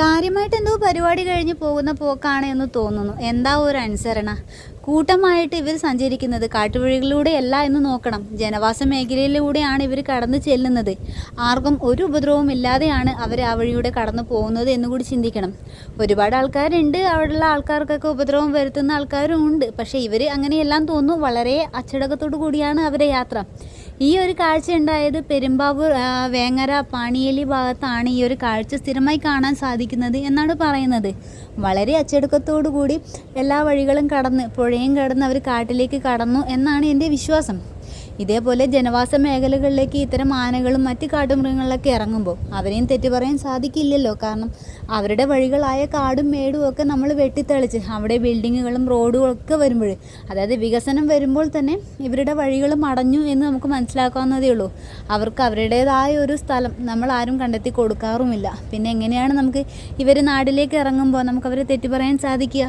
കാര്യമായിട്ട് എന്തോ പരിപാടി കഴിഞ്ഞ് പോകുന്ന പോക്കാണ് എന്ന് തോന്നുന്നു. എന്താ ഒരു അനുസരണ? കൂട്ടമായിട്ട് ഇവർ സഞ്ചരിക്കുന്നത് കാട്ടുവഴികളിലൂടെയല്ല എന്ന് നോക്കണം. ജനവാസ മേഖലയിലൂടെയാണ് ഇവർ കടന്നു ചെല്ലുന്നത്. ആർക്കും ഒരു ഉപദ്രവവും ഇല്ലാതെയാണ് അവർ ആ വഴിയൂടെ കടന്നു പോകുന്നത് എന്നുകൂടി ചിന്തിക്കണം. ഒരുപാട് ആൾക്കാരുണ്ട്. അവിടെയുള്ള ആൾക്കാർക്കൊക്കെ ഉപദ്രവം വരുത്തുന്ന ആൾക്കാരും ഉണ്ട്. പക്ഷേ ഇവർ അങ്ങനെയെല്ലാം തോന്നുന്നു. വളരെ അച്ചടക്കത്തോടു കൂടിയാണ് അവരെ യാത്ര. ഈ ഒരു കാഴ്ച ഉണ്ടായത് പെരുമ്പാവൂർ വേങ്ങര പാണിയേലി ഭാഗത്താണ് ഈ ഒരു കാഴ്ച സ്ഥിരമായി കാണാൻ സാധിക്കുന്നത് എന്നാണ് പറയുന്നത്. വളരെ അച്ചടക്കത്തോടു കൂടി എല്ലാ വഴികളും കടന്ന് പുഴയും കടന്ന് അവർ കാട്ടിലേക്ക് കടന്നു എന്നാണ് എന്റെ വിശ്വാസം. ഇതേപോലെ ജനവാസ മേഖലകളിലേക്ക് ഇത്തരം ആനകളും മറ്റ് കാട്ടുമൃഗങ്ങളിലൊക്കെ ഇറങ്ങുമ്പോൾ അവരെയും തെറ്റു പറയാൻ സാധിക്കില്ലല്ലോ. കാരണം അവരുടെ വഴികളായ കാടും മേടും ഒക്കെ നമ്മൾ വെട്ടിത്തെളിച്ച് അവിടെ ബിൽഡിങ്ങുകളും റോഡും ഒക്കെ വരുമ്പോൾ അതായത് വികസനം വരുമ്പോൾ തന്നെ ഇവരുടെ വഴികളും അടഞ്ഞു എന്ന് നമുക്ക് മനസ്സിലാക്കാവുന്നതേ ഉള്ളൂ. അവർക്ക് അവരുടേതായ ഒരു സ്ഥലം നമ്മൾ ആരും കണ്ടെത്തി കൊടുക്കാറുമില്ല. പിന്നെ എങ്ങനെയാണ് നമുക്ക് ഇവർ നാടിലേക്ക് ഇറങ്ങുമ്പോൾ നമുക്ക് അവരെ തെറ്റു പറയാൻ സാധിക്കുക?